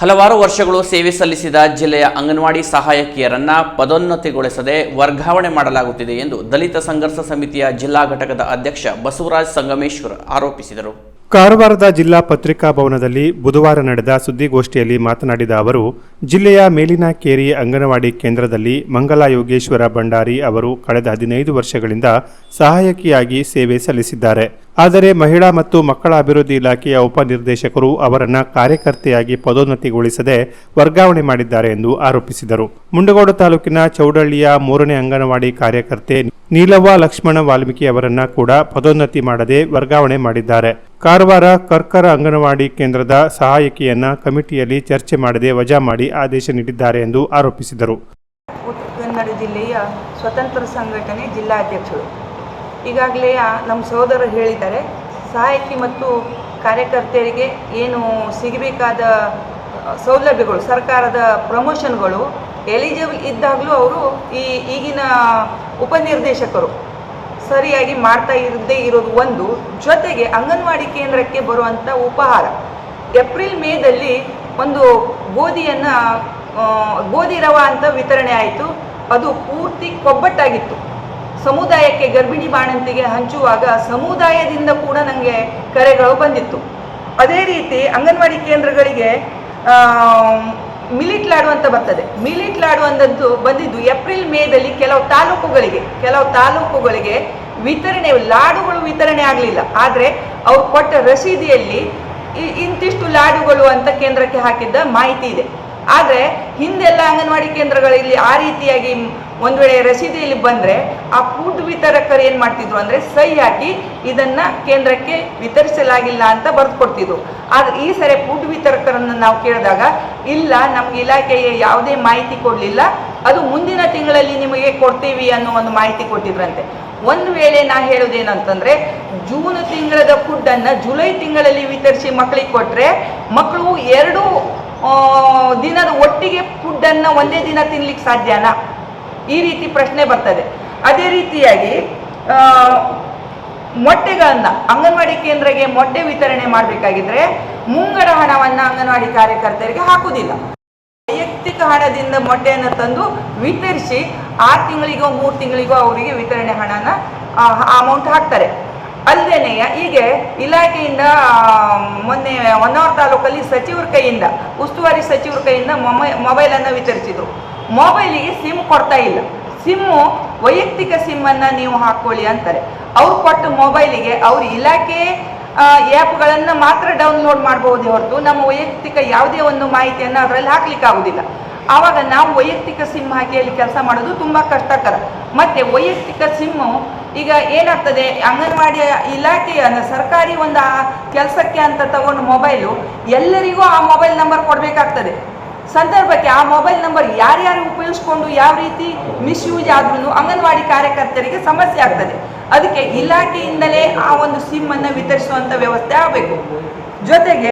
ಹಲವಾರು ವರ್ಷಗಳು ಸೇವೆ ಸಲ್ಲಿಸಿದ ಜಿಲ್ಲೆಯ ಅಂಗನವಾಡಿ ಸಹಾಯಕಿಯರನ್ನ ಪದೋನ್ನತಿಗೊಳಿಸದೆ ವರ್ಗಾವಣೆ ಮಾಡಲಾಗುತ್ತಿದೆ ಎಂದು ದಲಿತ ಸಂಘರ್ಷ ಸಮಿತಿಯ ಜಿಲ್ಲಾ ಘಟಕದ ಅಧ್ಯಕ್ಷ ಬಸವರಾಜ್ ಸಂಗಮೇಶ್ವರ್ ಆರೋಪಿಸಿದರು. ಕಾರವಾರದ ಜಿಲ್ಲಾ ಪತ್ರಿಕಾ ಭವನದಲ್ಲಿ ಬುಧವಾರ ನಡೆದ ಸುದ್ದಿಗೋಷ್ಠಿಯಲ್ಲಿ ಮಾತನಾಡಿದ ಅವರು, ಜಿಲ್ಲೆಯ ಮೇಲಿನ ಕೇರಿ ಅಂಗನವಾಡಿ ಕೇಂದ್ರದಲ್ಲಿ ಮಂಗಲಾ ಯೋಗೇಶ್ವರ ಭಂಡಾರಿ ಅವರು ಕಳೆದ ಹದಿನೈದು ವರ್ಷಗಳಿಂದ ಸಹಾಯಕಿಯಾಗಿ ಸೇವೆ ಸಲ್ಲಿಸಿದ್ದಾರೆ. ಆದರೆ ಮಹಿಳಾ ಮತ್ತು ಮಕ್ಕಳ ಅಭಿವೃದ್ಧಿ ಇಲಾಖೆಯ ಉಪನಿರ್ದೇಶಕರು ಅವರನ್ನು ಕಾರ್ಯಕರ್ತೆಯಾಗಿ ಪದೋನ್ನತಿಗೊಳಿಸದೆ ವರ್ಗಾವಣೆ ಮಾಡಿದ್ದಾರೆ ಎಂದು ಆರೋಪಿಸಿದರು. ಮುಂಡಗೋಡು ತಾಲೂಕಿನ ಚೌಡಳ್ಳಿಯ ಮೂರನೇ ಅಂಗನವಾಡಿ ಕಾರ್ಯಕರ್ತೆ ನೀಲವ್ವ ಲಕ್ಷ್ಮಣ ವಾಲ್ಮೀಕಿ ಅವರನ್ನ ಕೂಡ ಪದೋನ್ನತಿ ಮಾಡದೆ ವರ್ಗಾವಣೆ ಮಾಡಿದ್ದಾರೆ. ಕಾರವಾರ ಕರ್ಕರ ಅಂಗನವಾಡಿ ಕೇಂದ್ರದ ಸಹಾಯಕಿಯನ್ನ ಕಮಿಟಿಯಲ್ಲಿ ಚರ್ಚೆ ಮಾಡದೆ ವಜಾ ಮಾಡಿ ಆದೇಶ ನೀಡಿದ್ದಾರೆ ಎಂದು ಆರೋಪಿಸಿದರು. ಉತ್ತರ ಕನ್ನಡ ಜಿಲ್ಲೆಯ ಸ್ವತಂತ್ರ ಸಂಘಟನೆ ಜಿಲ್ಲಾಧ್ಯಕ್ಷರು. ಈಗಾಗಲೇ ನಮ್ಮ ಸಹೋದರರು ಹೇಳಿದ್ದಾರೆ, ಸಹಾಯಕಿ ಮತ್ತು ಕಾರ್ಯಕರ್ತೆಯರಿಗೆ ಏನು ಸಿಗಬೇಕಾದ ಸೌಲಭ್ಯಗಳು, ಸರ್ಕಾರದ ಪ್ರಮೋಷನ್ಗಳು ಎಲಿಜಿಬಲ್ ಇದ್ದಾಗಲೂ ಅವರು ಈ ಈಗಿನ ಉಪನಿರ್ದೇಶಕರು ಸರಿಯಾಗಿ ಮಾಡ್ತಾ ಇರದೇ ಇರೋದು ಒಂದು. ಜೊತೆಗೆ ಅಂಗನವಾಡಿ ಕೇಂದ್ರಕ್ಕೆ ಬರುವಂಥ ಉಪಹಾರ. ಏಪ್ರಿಲ್ ಮೇದಲ್ಲಿ ಒಂದು ಗೋಧಿಯನ್ನು ಗೋಧಿ ರವ ಅಂತ ವಿತರಣೆ ಆಯಿತು. ಅದು ಪೂರ್ತಿ ಕೊಬ್ಬಟ್ಟಾಗಿತ್ತು. ಸಮುದಾಯಕ್ಕೆ ಗರ್ಭಿಣಿ ಬಾಣಂತಿಗೆ ಹಂಚುವಾಗ ಸಮುದಾಯದಿಂದ ಕೂಡ ನನಗೆ ಕರೆಗಳು ಬಂದಿತ್ತು. ಅದೇ ರೀತಿ ಅಂಗನವಾಡಿ ಕೇಂದ್ರಗಳಿಗೆ ಮಿಲಿಟ್ ಲಾಡು ಅಂತ ಬರ್ತದೆ. ಮಿಲಿಟ್ ಲಾಡು ಅಂದದ್ದು ಬಂದಿದ್ದು ಏಪ್ರಿಲ್ ಮೇದಲ್ಲಿ ಕೆಲವು ತಾಲೂಕುಗಳಿಗೆ ಕೆಲವು ತಾಲೂಕುಗಳಿಗೆ ವಿತರಣೆ, ಲಾಡುಗಳು ವಿತರಣೆ ಆಗಲಿಲ್ಲ. ಆದರೆ ಅವ್ರು ಕೊಟ್ಟ ರಸೀದಿಯಲ್ಲಿ ಇಂತಿಷ್ಟು ಲಾಡುಗಳು ಅಂತ ಕೇಂದ್ರಕ್ಕೆ ಹಾಕಿದ್ದ ಮಾಹಿತಿ ಇದೆ. ಆದರೆ ಹಿಂದೆಲ್ಲ ಅಂಗನವಾಡಿ ಕೇಂದ್ರಗಳಲ್ಲಿ ಆ ರೀತಿಯಾಗಿ ಒಂದು ವೇಳೆ ರಸೀದಿಯಲ್ಲಿ ಬಂದರೆ ಆ ಫುಡ್ ವಿತರಕರು ಏನು ಮಾಡ್ತಿದ್ರು ಅಂದರೆ ಸಹಿ ಹಾಕಿ ಇದನ್ನು ಕೇಂದ್ರಕ್ಕೆ ವಿತರಿಸಲಾಗಿಲ್ಲ ಅಂತ ಬರೆದುಕೊಡ್ತಿದ್ರು ಆದರೆ ಈ ಸರಿ ಫುಡ್ ವಿತರಕರನ್ನು ನಾವು ಕೇಳಿದಾಗ ಇಲ್ಲ, ನಮ್ಗೆ ಇಲಾಖೆಗೆ ಯಾವುದೇ ಮಾಹಿತಿ ಕೊಡಲಿಲ್ಲ. ಅದು ಮುಂದಿನ ತಿಂಗಳಲ್ಲಿ ನಿಮಗೆ ಕೊಡ್ತೀವಿ ಅನ್ನೋ ಒಂದು ಮಾಹಿತಿ ಕೊಟ್ಟಿದ್ರಂತೆ. ಒಂದು ವೇಳೆ ನಾ ಹೇಳೋದೇನಂತಂದ್ರೆ ಜೂನ್ ತಿಂಗಳದ ಫುಡ್ಡನ್ನು ಜುಲೈ ತಿಂಗಳಲ್ಲಿ ವಿತರಿಸಿ ಮಕ್ಕಳಿಗೆ ಕೊಟ್ಟರೆ ಮಕ್ಕಳು ಎರಡು ದಿನದ ಒಟ್ಟಿಗೆ ಫುಡ್ಡನ್ನು ಒಂದೇ ದಿನ ತಿನ್ಲಿಕ್ಕೆ ಸಾಧ್ಯನಾ? ಈ ರೀತಿ ಪ್ರಶ್ನೆ ಬರ್ತದೆ. ಅದೇ ರೀತಿಯಾಗಿ ಮೊಟ್ಟೆಗಳನ್ನು ಅಂಗನವಾಡಿ ಕೇಂದ್ರಕ್ಕೆ ಮೊಟ್ಟೆ ವಿತರಣೆ ಮಾಡಬೇಕಾಗಿದ್ರೆ ಮುಂಗಡ ಹಣವನ್ನು ಅಂಗನವಾಡಿ ಕಾರ್ಯಕರ್ತರಿಗೆ ಹಾಕುವುದಿಲ್ಲ. ವೈಯಕ್ತಿಕ ಹಣದಿಂದ ಮೊಟ್ಟೆಯನ್ನು ತಂದು ವಿತರಿಸಿ ಆರು ತಿಂಗಳಿಗೋ, ಮೂರು ತಿಂಗಳಿಗೋ ಅವರಿಗೆ ವಿತರಣೆ ಹಣನ ಅಮೌಂಟ್ ಹಾಕ್ತಾರೆ. ಅಲ್ಲದೇ ಹೀಗೆ ಇಲಾಖೆಯಿಂದ ಮೊನ್ನೆ ಹೊನ್ನಾವರ ತಾಲೂಕಲ್ಲಿ ಸಚಿವರ ಕೈಯಿಂದ, ಉಸ್ತುವಾರಿ ಸಚಿವರ ಕೈಯಿಂದ ಮೊಬೈ ಮೊಬೈಲನ್ನು ವಿತರಿಸಿದರು. ಮೊಬೈಲಿಗೆ ಸಿಮ್ ಕೊಡ್ತಾ ಇಲ್ಲ. ಸಿಮ್ಮು ವೈಯಕ್ತಿಕ ಸಿಮ್ಮನ್ನು ನೀವು ಹಾಕೊಳ್ಳಿ ಅಂತಾರೆ. ಅವ್ರು ಕೊಟ್ಟ ಮೊಬೈಲಿಗೆ ಅವ್ರ ಇಲಾಖೆ ಆ್ಯಪ್ಗಳನ್ನು ಮಾತ್ರ ಡೌನ್ಲೋಡ್ ಮಾಡಬಹುದೇ ಹೊರತು ನಮ್ಮ ವೈಯಕ್ತಿಕ ಯಾವುದೇ ಒಂದು ಮಾಹಿತಿಯನ್ನು ಅದರಲ್ಲಿ ಹಾಕ್ಲಿಕ್ಕೆ ಆಗೋದಿಲ್ಲ ಆವಾಗ ನಾವು ವೈಯಕ್ತಿಕ ಸಿಮ್ ಹಾಕಿ ಅಲ್ಲಿ ಕೆಲಸ ಮಾಡೋದು ತುಂಬ ಕಷ್ಟಕರ. ಮತ್ತು ವೈಯಕ್ತಿಕ ಸಿಮ್ಮು ಈಗ ಏನಾಗ್ತದೆ, ಅಂಗನವಾಡಿ ಇಲಾಖೆಯ ಸರ್ಕಾರಿ ಒಂದು ಕೆಲಸಕ್ಕೆ ಅಂತ ತಗೊಂಡು ಮೊಬೈಲು ಎಲ್ಲರಿಗೂ ಆ ಮೊಬೈಲ್ ನಂಬರ್ ಕೊಡಬೇಕಾಗ್ತದೆ. ಸಂದರ್ಭಕ್ಕೆ ಆ ಮೊಬೈಲ್ ನಂಬರ್ ಯಾರ್ಯಾರು ಉಪಯೋಗಿಸ್ಕೊಂಡು ಯಾವ ರೀತಿ ಮಿಸ್ಯೂಸ್ ಆದ್ರೂ ಅಂಗನವಾಡಿ ಕಾರ್ಯಕರ್ತರಿಗೆ ಸಮಸ್ಯೆ ಆಗ್ತದೆ. ಅದಕ್ಕೆ ಇಲಾಖೆಯಿಂದಲೇ ಆ ಒಂದು ಸಿಮ್ ಅನ್ನು ವಿತರಿಸುವಂತ ವ್ಯವಸ್ಥೆ ಆಗಬೇಕು. ಜೊತೆಗೆ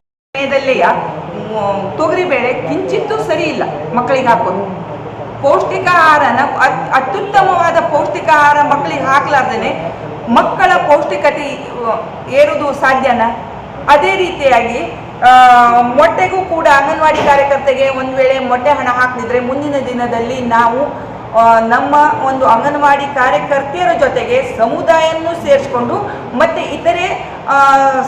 ತೊಗರಿಬೇಳೆ ಕಿಂಚಿತ್ತೂ ಸರಿ ಇಲ್ಲ ಮಕ್ಕಳಿಗೆ ಹಾಕೋದು. ಪೌಷ್ಟಿಕ ಆಹಾರನ ಅತ್ಯುತ್ತಮವಾದ ಪೌಷ್ಟಿಕ ಆಹಾರ ಮಕ್ಕಳಿಗೆ ಹಾಕ್ಲಾರ್ದೇನೆ ಮಕ್ಕಳ ಪೌಷ್ಟಿಕತೆ ಏರುವುದು ಸಾಧ್ಯನಾ? ಅದೇ ರೀತಿಯಾಗಿ ಮೊಟ್ಟೆಗೂ ಕೂಡ ಅಂಗನವಾಡಿ ಕಾರ್ಯಕರ್ತೆಗೆ ಒಂದು ವೇಳೆ ಮೊಟ್ಟೆ ಹಣ ಹಾಕದಿದ್ರೆ ಮುಂದಿನ ದಿನದಲ್ಲಿ ನಾವು ನಮ್ಮ ಒಂದು ಅಂಗನವಾಡಿ ಕಾರ್ಯಕರ್ತೆಯರ ಜೊತೆಗೆ ಸಮುದಾಯವನ್ನು ಸೇರಿಸ್ಕೊಂಡು ಮತ್ತೆ ಇತರೆ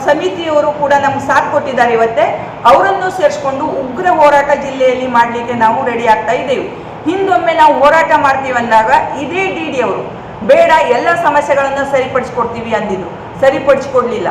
ಸಮಿತಿಯವರು ಕೂಡ ನಮ್ಗೆ ಸಾಥ್ ಕೊಟ್ಟಿದ್ದಾರೆ ಇವತ್ತೆ. ಅವರನ್ನು ಸೇರಿಸ್ಕೊಂಡು ಉಗ್ರ ಹೋರಾಟ ಜಿಲ್ಲೆಯಲ್ಲಿ ಮಾಡಲಿಕ್ಕೆ ನಾವು ರೆಡಿ ಆಗ್ತಾ ಇದ್ದೇವೆ. ಹಿಂದೊಮ್ಮೆ ನಾವು ಹೋರಾಟ ಮಾಡ್ತೀವಿ ಅಂದಾಗ ಇದೇ ಡಿ ಡಿ ಅವರು, ಬೇಡ ಎಲ್ಲ ಸಮಸ್ಯೆಗಳನ್ನು ಸರಿಪಡಿಸ್ಕೊಡ್ತೀವಿ ಅಂದಿದ್ರು. ಸರಿಪಡಿಸ್ಕೊಡ್ಲಿಲ್ಲ.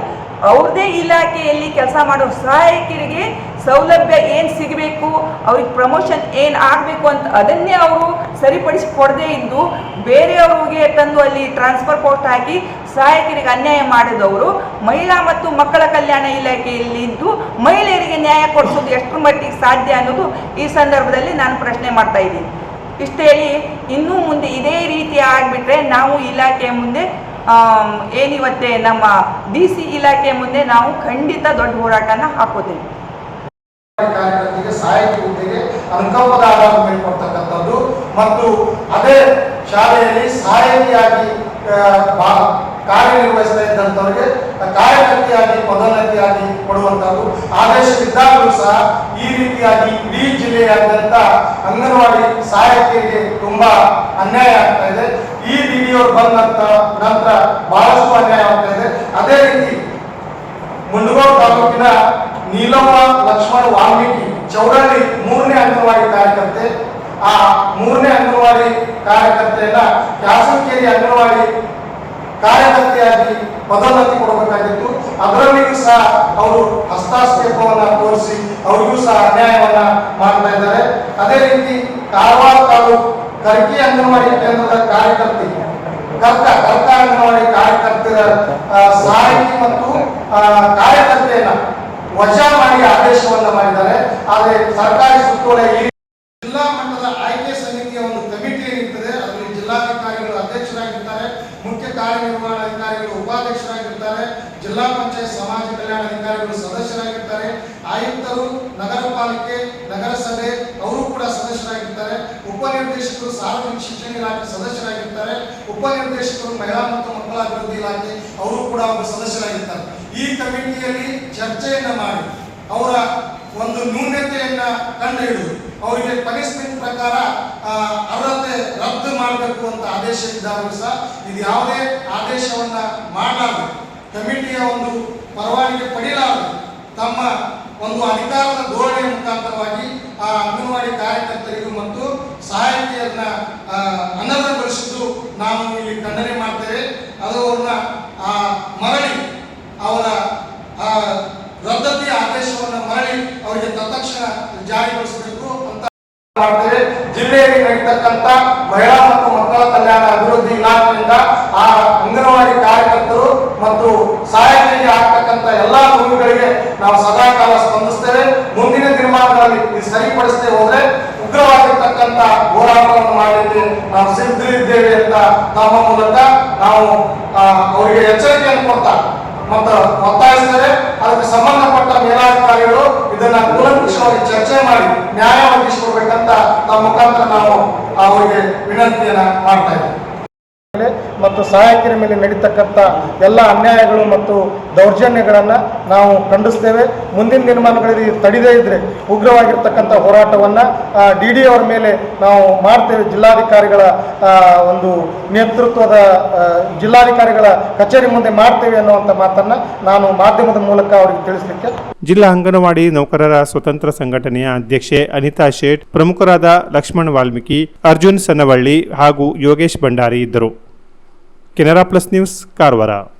ಅವ್ರದ್ದೇ ಇಲಾಖೆಯಲ್ಲಿ ಕೆಲಸ ಮಾಡೋ ಸಹಾಯಕರಿಗೆ ಸೌಲಭ್ಯ ಏನು ಸಿಗಬೇಕು, ಅವ್ರಿಗೆ ಪ್ರಮೋಷನ್ ಏನು ಆಗಬೇಕು ಅಂತ ಅದನ್ನೇ ಅವರು ಸರಿಪಡಿಸಿಕೊಡದೇ ಇದ್ದು, ಬೇರೆಯವ್ರಿಗೆ ತಂದು ಅಲ್ಲಿ ಟ್ರಾನ್ಸ್ಫರ್ ಪೋಸ್ಟ್ ಹಾಕಿ ಸಹಾಯಕರಿಗೆ ಅನ್ಯಾಯ ಮಾಡಿದವರು, ಮಹಿಳಾ ಮತ್ತು ಮಕ್ಕಳ ಕಲ್ಯಾಣ ಇಲಾಖೆಯಲ್ಲಿ ಇದ್ದು ಮಹಿಳೆಯರಿಗೆ ನ್ಯಾಯ ಕೊಡಿಸೋದು ಎಷ್ಟರ ಮಟ್ಟಿಗೆ ಸಾಧ್ಯ ಅನ್ನೋದು ಈ ಸಂದರ್ಭದಲ್ಲಿ ನಾನು ಪ್ರಶ್ನೆ ಮಾಡ್ತಾ ಇದ್ದೀನಿ. ಇಷ್ಟೇ ಹೇಳಿ, ಇನ್ನೂ ಮುಂದೆ ಇದೇ ರೀತಿ ಆಗಿಬಿಟ್ರೆ ನಾವು ಇಲಾಖೆಯ ಮುಂದೆ ಏನಿವತ್ತೆ ನಮ್ಮ ಡಿ ಸಿ ಇಲಾಖೆ ಮುಂದೆ ನಾವು ಖಂಡಿತ ದೊಡ್ಡ ಹೋರಾಟನ ಹಾಕೋತೀವಿ. ಅನುಕಂಪದ ಮತ್ತು ಅದೇ ಶಾಲೆಯಲ್ಲಿ ಸಹಾಯಕಿಯಾಗಿ ಕಾರ್ಯನಿರ್ವಹಿಸ್ತಾ ಇದ್ದಂಥವ್ರಿಗೆ ಕಾರ್ಯಕರ್ತೆಯಾಗಿ, ಪದೋನ್ನತಿಯಾಗಿ ಕೊಡುವಂಥದ್ದು. ಆದೇಶವಿದ್ದಾಗಲೂ ಸಹ ಈ ರೀತಿಯಾಗಿ ಇಡೀ ಜಿಲ್ಲೆಯಾದ್ಯಂತ ಅಂಗನವಾಡಿ ಸಹಾಯಕಿಯರಿಗೆ ತುಂಬಾ ಅನ್ಯಾಯ ಆಗ್ತಾ ಇದೆ. ಈ ಬಂದಂತ ಬಂದ ನಂತರ ನಂತರ ಬಹಳಷ್ಟು ಅನ್ಯಾಯ ಆಗ್ತಾ ಇದೆ. ಅದೇ ರೀತಿ ಮುಂಡಗೋಡ ತಾಲೂಕಿನ ನೀಲಮ್ಮ, ಲಕ್ಷ್ಮಣ, ವಾಲ್ಮೀಕಿ ಚೌಡಳ್ಳಿ ಮೂರನೇ ಅಂಗನವಾಡಿ ಕಾರ್ಯಕರ್ತೆ. ಆ ಮೂರನೇ ಅಂಗನವಾಡಿ ಕಾರ್ಯಕರ್ತೆಯನ್ನ ಕ್ಯಾಸಂಕೇರಿ ಅಂಗನವಾಡಿ ಕಾರ್ಯಕರ್ತೆಯಾಗಿ ಪದೋನ್ನತಿ ಕೊಡಬೇಕಾಗಿತ್ತು. ಅದರಲ್ಲಿಯೂ ಸಹ ಅವರು ಹಸ್ತಕ್ಷೇಪವನ್ನ ತೋರಿಸಿ ಅವರಿಗೂ ಸಹ ಅನ್ಯಾಯವನ್ನ ಮಾಡ್ತಾ ಇದ್ದಾರೆ. ಅದೇ ರೀತಿ ಕಾರವಾರ ತಾಲೂಕು ಕರ್ಕಿ ಅಂಗನವಾಡಿ ಕೇಂದ್ರದ ಕಾರ್ಯಕರ್ತೆ ಕರ್ಕ ಕರ್ತ ಅಂಗನವಾಡಿ ಕಾರ್ಯಕರ್ತರ ಸಾಹಿತಿ ಮತ್ತು ಕಾರ್ಯಕರ್ತೆಯನ್ನ ವಜಾ ಮಾಡಿ ಆದೇಶವನ್ನ ಮಾಡಿದ್ದಾರೆ. ಆದರೆ ಸರ್ಕಾರಿ ಸುತ್ತೋಲೆ ಈ ಜಿಲ್ಲಾ ಮಟ್ಟದ ಆಯ್ಕೆ ಸಮಿತಿಯ ಒಂದು ಕಮಿಟಿ ಏನಿರ್ತದೆ ಅದರಲ್ಲಿ ಜಿಲ್ಲಾಧಿಕಾರಿಗಳು ಅಧ್ಯಕ್ಷರಾಗಿರ್ತಾರೆ ಮುಖ್ಯ ಕಾರ್ಯನಿರ್ವಹಣಾಧಿಕಾರಿಗಳು ಉಪಾಧ್ಯಕ್ಷರಾಗಿರ್ತಾರೆ ಜಿಲ್ಲಾ ಪಂಚಾಯತ್ ಸಮಾಜ ಕಲ್ಯಾಣ ಅಧಿಕಾರಿಗಳು ಸದಸ್ಯರಾಗಿರ್ತಾರೆ. ಆಯುಕ್ತರು ನಗರ ಪಾಲಿಕೆ ನಗರಸಭೆ ಅವರು ಕೂಡ ಸದಸ್ಯರಾಗಿರ್ತಾರೆ. ಉಪನಿರ್ದೇಶಕರು ಸಾರ್ವಜನಿಕ ಶಿಕ್ಷಣ ಇಲಾಖೆ ಸದಸ್ಯರಾಗಿರ್ತಾರೆ. ಉಪನಿರ್ದೇಶಕರು ಮಹಿಳಾ ಮತ್ತು ಮಕ್ಕಳ ಅಭಿವೃದ್ಧಿ ಇಲಾಖೆ, ಅವರು ಕೂಡ ಒಬ್ಬ ಸದಸ್ಯರಾಗಿರ್ತಾರೆ. ಈ ಕಮಿಟಿಯಲ್ಲಿ ಚರ್ಚೆಯನ್ನ ಮಾಡಿ, ಅವರ ಒಂದು ನ್ಯೂನ್ಯತೆಯನ್ನ ಕಂಡುಹಿಡಿದು, ಅವರಿಗೆ ಪನಿಷ್ಮೆಂಟ್ ಪ್ರಕಾರ ಅರ್ಹತೆ ರದ್ದು ಮಾಡಬೇಕು ಅಂತ ಆದೇಶ ಇದ್ದಾಗಲೂ ಸಹ ಇದು ಯಾವುದೇ ಆದೇಶವನ್ನ ಮಾಡಲಾರದು. ಕಮಿಟಿಯ ಒಂದು ಪರವಾನಿಗೆ ಪಡೆಯಲಾರದು ತಮ್ಮ ಒಂದು ಅಧಿಕಾರದ ಧೋರಣೆ ಮುಖಾಂತರವಾಗಿ ಆ ಅಂಗನವಾಡಿ ಕಾರ್ಯಕರ್ತರಿಗೂ ಮತ್ತು ಸಹಾಯಕಿಯರನ್ನ ಅನರ್ಹಗೊಳಿಸಿದ್ದು ನಾವು ಇಲ್ಲಿ ಖಂಡನೆ ಮಾಡ್ತೇವೆ. ಅದು ಅವ್ರನ್ನ ಆ, ಮರಳಿ ಅವರ ಆ, ರದ್ದತಿಯ ಆದೇಶವನ್ನು ಮರಳಿ ಅವರಿಗೆ ತತ್ಕ್ಷಣ ಜಾರಿಗೊಳಿಸಬೇಕು ಅಂತ ಮಾಡ್ತೇವೆ ಜಿಲ್ಲೆಯಲ್ಲಿ ನಡೀತಕ್ಕಂತ ಮಹಿಳಾ ಮತ್ತು ಮಕ್ಕಳ ಕಲ್ಯಾಣ ಅಭಿವೃದ್ಧಿ ಇಲಾಖೆಯಿಂದ ಆ ಅಂಗನವಾಡಿ ಕಾರ್ಯಕರ್ತರು ಮತ್ತು ಆಗ್ತಕ್ಕಂತ ಎಲ್ಲಾ ಗುರುಗಳಿಗೆ ನಾವು ಸದಾ ಕಾಲ ಸ್ಪಂದಿಸ್ತೇವೆ. ಮುಂದಿನ ದಿನಮಾನಗಳಲ್ಲಿ ಸರಿಪಡಿಸದೆ ಹೋದ್ರೆ ಉಗ್ರವಾಗಿರ್ತಕ್ಕಂತ ಹೋರಾಟವನ್ನು ಮಾಡಲಿಕ್ಕೆ ನಾವು ಸಿದ್ಧರಿದ್ದೇವೆ ಅಂತ ನಮ್ಮ ಮೂಲಕ ನಾವು ಅವರಿಗೆ ಎಚ್ಚರಿಕೆಯನ್ನು ಕೊಡ್ತಾ ಮತ್ತು ಒತ್ತಾಯಿಸ್ತೇವೆ. ಅದಕ್ಕೆ ಸಂಬಂಧಪಟ್ಟ ಮೇಲಾಧಿಕಾರಿಗಳು ಇದನ್ನ ಕೂಲಂಕುಷವಾಗಿ ಚರ್ಚೆ ಮಾಡಿ ನ್ಯಾಯ ಒದಗಿಸಿಕೊಡ್ಬೇಕಂತ ನಮ್ಮ ಮುಖಾಂತರ ನಾವು ಅವರಿಗೆ ವಿನಂತಿಯನ್ನ ಮಾಡ್ತಾ ಇದ್ದೇವೆ. ಮತ್ತು ಸಹಾಯಕರ ಮೇಲೆ ನಡೀತಕ್ಕಂಥ ಎಲ್ಲ ಅನ್ಯಾಯಗಳು ಮತ್ತು ದೌರ್ಜನ್ಯಗಳನ್ನು ನಾವು ಖಂಡಿಸ್ತೇವೆ. ಮುಂದಿನ ದಿನಮಾನಗಳಲ್ಲಿ ತಡೆದೇ ಇದ್ರೆ ಉಗ್ರವಾಗಿರ್ತಕ್ಕಂಥ ಹೋರಾಟವನ್ನು ಡಿ ಡಿ ಅವರ ಮೇಲೆ ನಾವು ಮಾಡ್ತೇವೆ. ಜಿಲ್ಲಾಧಿಕಾರಿಗಳ ಒಂದು ನೇತೃತ್ವದ ಜಿಲ್ಲಾಧಿಕಾರಿಗಳ ಕಚೇರಿ ಮುಂದೆ ಮಾಡ್ತೇವೆ ಅನ್ನುವಂಥ ಮಾತನ್ನು ನಾನು ಮಾಧ್ಯಮದ ಮೂಲಕ ಅವರಿಗೆ ತಿಳಿಸಲಿಕ್ಕೆ. ಜಿಲ್ಲಾ ಅಂಗನವಾಡಿ ನೌಕರರ ಸ್ವತಂತ್ರ ಸಂಘಟನೆಯ ಅಧ್ಯಕ್ಷೆ ಅನಿತಾ ಶೇಟ್, ಪ್ರಮುಖರಾದ ಲಕ್ಷ್ಮಣ್ ವಾಲ್ಮೀಕಿ, ಅರ್ಜುನ್ ಸನ್ನವಳ್ಳಿ ಹಾಗೂ ಯೋಗೇಶ್ ಭಂಡಾರಿ ಇದ್ದರು. किनारा प्लस न्यूज कारवारा.